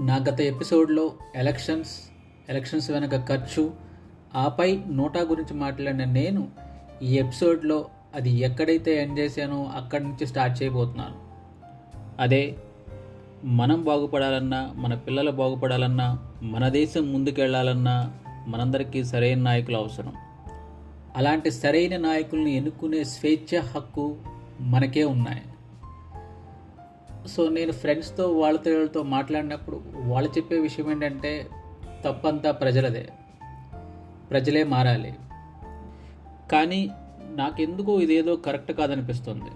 నా గత ఎపిసోడ్లో ఎలక్షన్స్ ఎలక్షన్స్ వెనక ఖర్చు ఆపై నోటా గురించి మాట్లాడిన నేను ఈ ఎపిసోడ్లో అది ఎక్కడైతే ఎండ్ చేశానో అక్కడి నుంచి స్టార్ట్ చేయబోతున్నాను. అదే మనం బాగుపడాలన్నా మన పిల్లలు బాగుపడాలన్నా మన దేశం ముందుకెళ్ళాలన్నా మనందరికీ సరైన నాయకులు అవసరం. అలాంటి సరైన నాయకుల్ని ఎన్నుకునే స్వేచ్ఛ హక్కు మనకే ఉన్నాయి. సో నేను ఫ్రెండ్స్తో వాళ్ళతో వీళ్ళతో మాట్లాడినప్పుడు వాళ్ళు చెప్పే విషయం ఏంటంటే తప్పంతా ప్రజలదే. ప్రజలే మారాలి. కానీ నాకెందుకో ఇదేదో కరెక్ట్ కాదనిపిస్తుంది.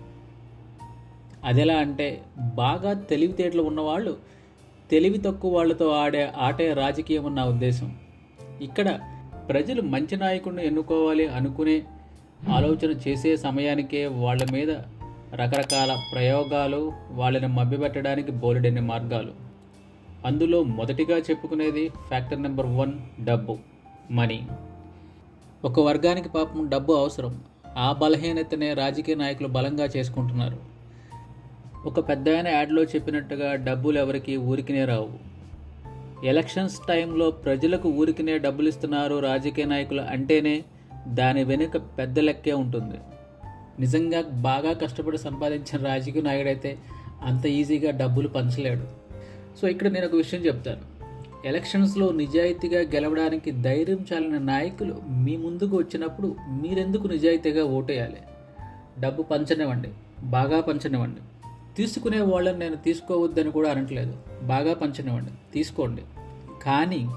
అదెలా అంటే బాగా తెలివితేటలు ఉన్నవాళ్ళు తెలివి తక్కువ వాళ్ళతో ఆడే ఆటే రాజకీయం నా ఉద్దేశం. ఇక్కడ ప్రజలు మంచి నాయకుడిని ఎన్నుకోవాలి అనుకునే ఆలోచన చేసే సమయానికే వాళ్ళ మీద రకరకాల ప్రయోగాలు వాళ్ళని మభ్యపెట్టడానికి బోలెడన్ని మార్గాలు. అందులో మొదటిగా చెప్పుకునేది ఫ్యాక్టర్ నెంబర్ వన్ డబ్బు మనీ. ఒక వర్గానికి పాపం డబ్బు అవసరం. ఆ బలహీనతనే రాజకీయ నాయకులు బలంగా చేసుకుంటున్నారు. ఒక పెద్ద ఆయన యాడ్లో చెప్పినట్టుగా డబ్బులు ఎవరికి ఊరికినే రావు. ఎలక్షన్స్ టైంలో ప్రజలకు ఊరికినే డబ్బులు ఇస్తున్నారు రాజకీయ నాయకులు అంటేనే దాని వెనుక పెద్ద లెక్కే ఉంటుంది. నిజంగా బాగా కష్టపడి సంపాదించిన రాజకీయ నాయకుడైతే అంత ఈజీగా డబ్బులు పంచలేడు. సో ఇక్కడ నేను ఒక విషయం చెప్తాను. ఎలక్షన్స్లో నిజాయితీగా గెలవడానికి ధైర్యం చాలిన నాయకులు మీ ముందుకు వచ్చినప్పుడు మీరెందుకు నిజాయితీగా ఓటేయాలి? డబ్బు పంచనివ్వండి బాగా పంచనివ్వండి. తీసుకునే వాళ్ళని నేను తీసుకోవద్దని కూడా అనట్లేదు. బాగా పంచనివ్వండి తీసుకోండి. కానీ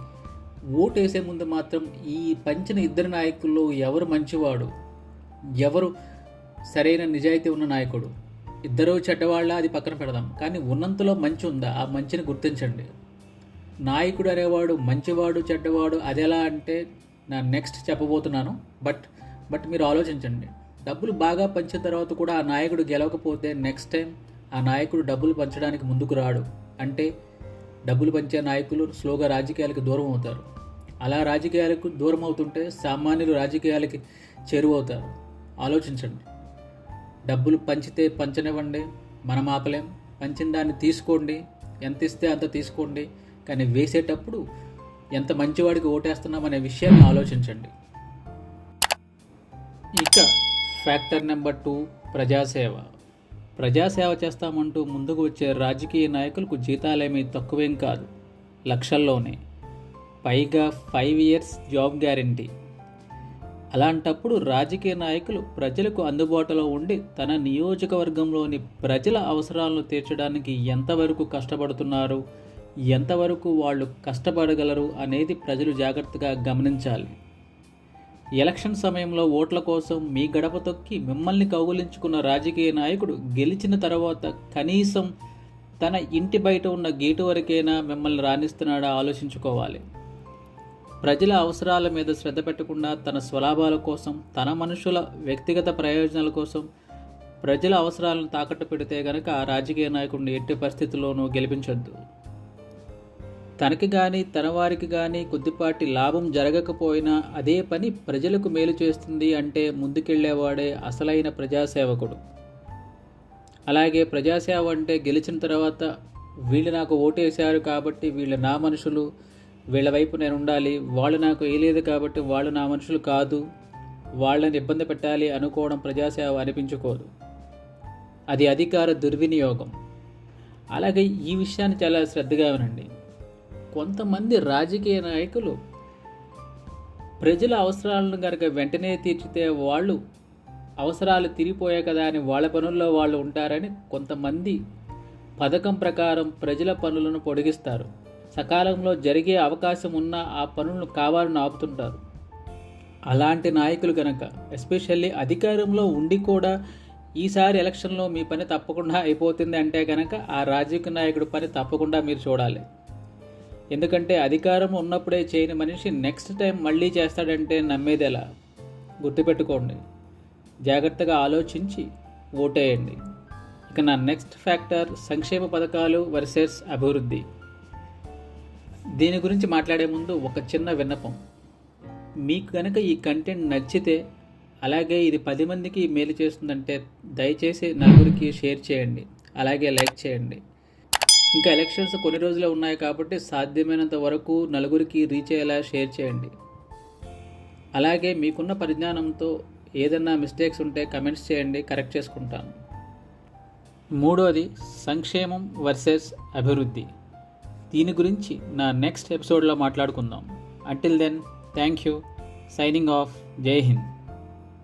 ఓటేసే ముందు మాత్రం ఈ పంచిన ఇద్దరు నాయకుల్లో ఎవరు మంచివాడు? ఎవరు సరైన నిజాయితీ ఉన్న నాయకుడు. ఇద్దరు చెడ్డవాళ్ళ అది పక్కన పెడదాం. కానీ ఉన్నంతలో మంచి ఉందా? ఆ మంచిని గుర్తించండి. నాయకుడు అనేవాడు మంచివాడు చెడ్డవాడు అది ఎలా అంటే నా నెక్స్ట్ చెప్పబోతున్నాను. బట్ బట్ మీరు ఆలోచించండి. డబ్బులు బాగా పంచిన తర్వాత కూడా ఆ నాయకుడు గెలవకపోతే నెక్స్ట్ టైం ఆ నాయకుడు డబ్బులు పంచడానికి ముందుకు రాడు. అంటే డబ్బులు పంచే నాయకులు స్లోగా రాజకీయాలకు దూరం అవుతారు. అలా రాజకీయాలకు దూరం అవుతుంటే సామాన్యులు రాజకీయాలకి చేరువవుతారు. ఆలోచించండి. డబ్బులు పంచితే పంచనివ్వండి మనం ఆపలేం పంచిన దాన్ని తీసుకోండి ఎంత ఇస్తే అంత తీసుకోండి. కానీ వేసేటప్పుడు ఎంత మంచివాడికి ఓటేస్తున్నాం అనే విషయాన్ని ఆలోచించండి. ఇక ఫ్యాక్టర్ నెంబర్ టూ ప్రజాసేవ. ప్రజాసేవ చేస్తామంటూ ముందుకు వచ్చే రాజకీయ నాయకులకు జీతాలేమీ తక్కువేం కాదు. లక్షల్లోనే. పైగా ఫైవ్ ఇయర్స్ జాబ్ గ్యారంటీ. అలాంటప్పుడు రాజకీయ నాయకులు ప్రజలకు అందుబాటులో ఉండి తన నియోజకవర్గంలోని ప్రజల అవసరాలను తీర్చడానికి ఎంతవరకు కష్టపడుతున్నారు ఎంతవరకు వాళ్ళు కష్టపడగలరు అనేది ప్రజలు జాగ్రత్తగా గమనించాలి. ఎలక్షన్ సమయంలో ఓట్ల కోసం మీ గడప తొక్కి మిమ్మల్ని కౌగులించుకున్న రాజకీయ నాయకుడు గెలిచిన తర్వాత కనీసం తన ఇంటి బయట ఉన్న గేటు వరకైనా మిమ్మల్ని రాణిస్తున్నాడా ఆలోచించుకోవాలి. ప్రజల అవసరాల మీద శ్రద్ధ పెట్టకుండా తన స్వలాభాల కోసం తన మనుషుల వ్యక్తిగత ప్రయోజనాల కోసం ప్రజల అవసరాలను తాకట్టు పెడితే గనక రాజకీయ నాయకుడిని ఎట్టి పరిస్థితుల్లోనూ గెలిపించొద్దు. తనకి కానీ తన వారికి కానీ కొద్దిపాటి లాభం జరగకపోయినా అదే పని ప్రజలకు మేలు చేస్తుంది అంటే ముందుకెళ్ళేవాడే అసలైన ప్రజాసేవకుడు. అలాగే ప్రజాసేవ అంటే గెలిచిన తర్వాత వీళ్ళు నాకు ఓటేశారు కాబట్టి వీళ్ళు నా మనుషులు వీళ్ళ వైపు నేను ఉండాలి. వాళ్ళు నాకు వేయలేదు కాబట్టి వాళ్ళు నా మనుషులు కాదు. వాళ్ళని ఇబ్బంది పెట్టాలి అనుకోవడం ప్రజాసేవ అనిపించుకోదు. అది అధికార దుర్వినియోగం. అలాగే ఈ విషయాన్ని చాలా శ్రద్ధగా వినండి. కొంతమంది రాజకీయ నాయకులు ప్రజల అవసరాలను కనుక వెంటనే తీర్చితే వాళ్ళు అవసరాలు తీరిపోయాయి కదా అని వాళ్ళ పనుల్లో వాళ్ళు ఉంటారని కొంతమంది పథకం ప్రకారం ప్రజల పనులను పొడిగిస్తారు. సకాలంలో జరిగే అవకాశం ఉన్న ఆ పనులను కావాలని ఆపుతుంటారు. అలాంటి నాయకులు కనుక ఎస్పెషల్లీ అధికారంలో ఉండి కూడా ఈసారి ఎలక్షన్లో మీ పని తప్పకుండా అయిపోతుంది అంటే కనుక ఆ రాజకీయ నాయకుడి పని తప్పకుండా మీరు చూడాలి. ఎందుకంటే అధికారం ఉన్నప్పుడే చేయని మనిషి నెక్స్ట్ టైం మళ్ళీ చేస్తాడంటే నమ్మేది ఎలా గుర్తుపెట్టుకోండి. జాగ్రత్తగా ఆలోచించి ఓటేయండి. ఇక నా నెక్స్ట్ ఫ్యాక్టర్ సంక్షేమ పథకాలు వర్సెస్ అభివృద్ధి. దీని గురించి మాట్లాడే ముందు ఒక చిన్న విన్నపం. మీకు కనుక ఈ కంటెంట్ నచ్చితే అలాగే ఇది పది మందికి మేలు చేస్తుందంటే దయచేసి నలుగురికి షేర్ చేయండి. అలాగే లైక్ చేయండి. ఇంకా ఎలక్షన్స్ కొన్ని రోజులే ఉన్నాయి కాబట్టి సాధ్యమైనంత వరకు నలుగురికి రీచ్ అయ్యేలా షేర్ చేయండి. అలాగే మీకున్న పరిజ్ఞానంతో ఏదన్నా మిస్టేక్స్ ఉంటే కమెంట్స్ చేయండి కరెక్ట్ చేసుకుంటాను. మూడోది సంక్షేమం వర్సెస్ అభివృద్ధి. దీని గురించి నా నెక్స్ట్ ఎపిసోడ్లో మాట్లాడుకుందాం. Until then thank you signing off జై హింద్